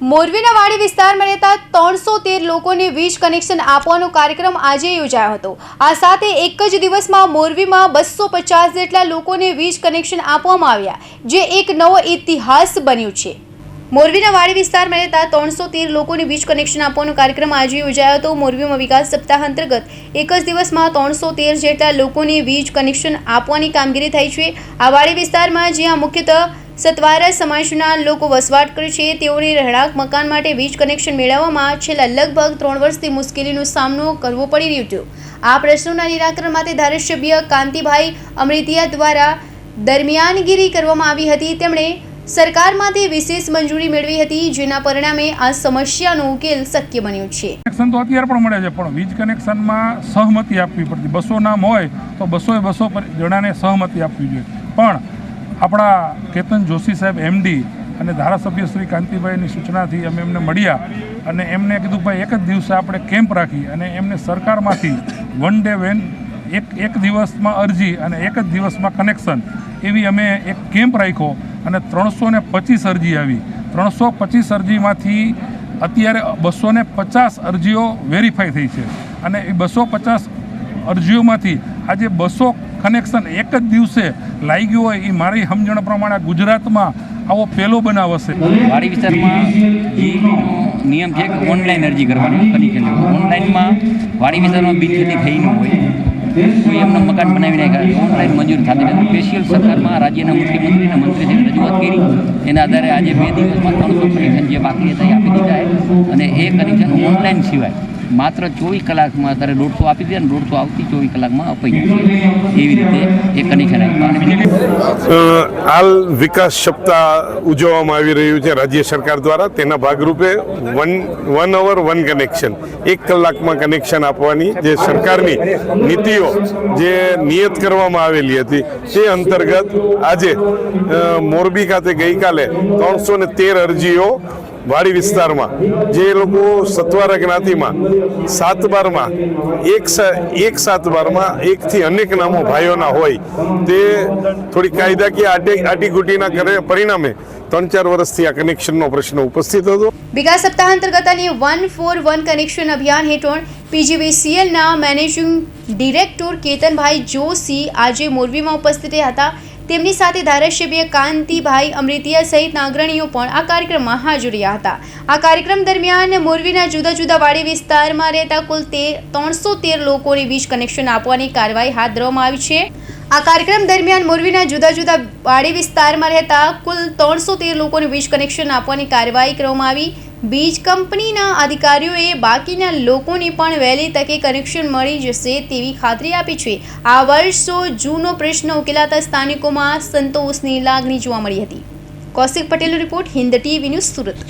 મોરબીના વાડી વિસ્તારમાં રહેતા ત્રણસો તેર લોકોને વીજ કનેક્શન આપવાનો કાર્યક્રમ આજે યોજાયો હતો. આ સાથે એક જ દિવસમાં મોરબીમાં બસો પચાસ જેટલા લોકોને વીજ કનેક્શન આપવામાં આવ્યા, જે એક નવો ઇતિહાસ બન્યું છે. મોરબીના વાડી વિસ્તારમાં રહેતા ત્રણસો તેર લોકોને વીજ કનેક્શન આપવાનો કાર્યક્રમ આજે યોજાયો હતો. મોરબીમાં વિકાસ સપ્તાહ અંતર્ગત એક જ દિવસમાં ત્રણસો તેર જેટલા લોકોને વીજ કનેક્શન આપવાની કામગીરી થઈ છે. આ વાડી વિસ્તારમાં જ્યાં મુખ્યતઃ સતવારા સમાજના લોકો વસવાટ કરે છે. તેઓને રહેણાંક મકાન માટે વીજ કનેક્શન મેળવવામાં છેલ્લા લગભગ ત્રણ વર્ષથી મુશ્કેલીનો સામનો કરવો પડી રહ્યો હતો. આ પ્રશ્નોના નિરાકરણ માટે ધારાસભ્ય કાંતિભાઈ અમૃતિયા દ્વારા દરમિયાનગીરી કરવામાં આવી હતી. તેમણે સરકારમાંથી વિશેષ મંજૂરી મેળવી હતી, જેના પરિણામે આ સમસ્યાનો ઉકેલ શક્ય બન્યો છે. કનેક્શન તો અત્યારે પણ મળે છે, પણ વીજ કનેક્શનમાં સહમતિ આપવી પડતી. બસો નામ હોય તો બસોએ બસો પર જણાને સહમતિ આપવી જોઈએ. પણ આપણા કેતન જોશી સાહેબ એમડી અને ધારાસભ્ય શ્રી કાંતિભાઈની સૂચનાથી અમે એમને મળ્યા અને એમને કીધું, ભાઈ, એક જ દિવસે આપણે કેમ્પ રાખી અને એમને સરકારમાંથી વન ડે વેન એક એક દિવસમાં અરજી અને એક જ દિવસમાં કનેક્શન એવી અમે એક કેમ્પ રાખ્યો અને ત્રણસો ને પચીસ અરજી આવી. ત્રણસો પચીસ અરજીમાંથી અત્યારે બસો ને પચાસ અરજીઓ વેરીફાઈ થઈ છે. અને એ બસો પચાસ અરજીઓમાંથી આજે બસો કનેક્શન એક જ દિવસે લાગી ગયું હોય એ મારી સમજણ પ્રમાણે ગુજરાતમાં આવો પહેલો બનાવ હશે. વાડી વિસ્તારમાં નિયમ છે કે ઓનલાઈન અરજી કરવાની કનેક્શન ઓનલાઈનમાં વાડી વિસ્તારમાં બિલ ખેતી થઈ ન હોય, કોઈ એમનો મકાન બનાવી નાખ્યા ઓનલાઈન મંજૂર થતી નથી. સ્પેશિયલ સરકારમાં રાજ્યના મુખ્યમંત્રી મંત્રી મંત્રીશ્રીને રજૂઆત કરી. એના આધારે આજે બે દિવસમાં ત્રણસો કનેક્શન જે બાકી હતા એ આપી દીધા અને એ કનેક્શન ઓનલાઈન સિવાય માત્ર ચોવીસ કલાકમાં અત્યારે દોઢસો આપી દે ને દોઢસો આવતી ચોવીસ કલાકમાં અપાઈ જાય એવી રીતે એ કનેક્શન આપ્યા હાલ વિકાસ સપ્તાહ ઉજવવામાં આવી રહ્યું છે રાજ્ય સરકાર દ્વારા. તેના ભાગરૂપે one one hour, one connection એક કલાકમાં કનેક્શન આપવાની જે સરકારની નીતિઓ જે નિયત કરવામાં આવેલી હતી, તે અંતર્ગત આજે મોરબી ખાતે ગઈકાલે ત્રણસો ને તેર અરજીઓ વાડી વિસ્તારમાં જે લોકો સત્વારા જ્ઞાતિમાં સાત બારમાં, એક એક સાત બારમાં, એકથી અનેક નામો ભાઈઓના હોય, તે થોડી કાયદાકીય આટી આટીગુટીના કરે, પરિણામે ત્રણ ચાર વર્ષથી આ કનેક્શનનો પ્રશ્ન ઉપસ્થિત હતો. બીગા સપ્તાહ અંતર્ગત અને વન ફોર વન કનેક્શન અભિયાન હેઠળ પીજીવીસીએલના મેનેજિંગ ડિરેક્ટર કેતનભાઈ જોશી આજે મોરબીમાં ઉપસ્થિત હતા. તેમની સાથે ધારાસભ્ય કાંતિભાઈ અમૃતિયા સહિતના અગ્રણીઓ પણ આ કાર્યક્રમમાં હાજર રહ્યા હતા. આ કાર્યક્રમ દરમિયાન મોરબીના જુદા જુદા વાડી વિસ્તારમાં રહેતા કુલ તે ત્રણસો તેર લોકોને વીજ કનેક્શન આપવાની કાર્યવાહી હાથ ધરવામાં આવી છે. આ કાર્યક્રમ દરમિયાન મોરબીના જુદા જુદા વાડી વિસ્તારમાં રહેતા કુલ ત્રણસો તેર લોકોને વીજ કનેક્શન આપવાની કાર્યવાહી કરવામાં આવી. વીજ કંપનીના અધિકારીઓએ બાકીના લોકોને પણ વહેલી તકે કનેક્શન મળી જશે તેવી ખાતરી આપી છે. આ વર્ષો જૂનો પ્રશ્ન ઉકેલાતા સ્થાનિકોમાં સંતોષની લાગણી જોવા મળી હતી. કૌશિક પટેલનો report Hind TV news Surat.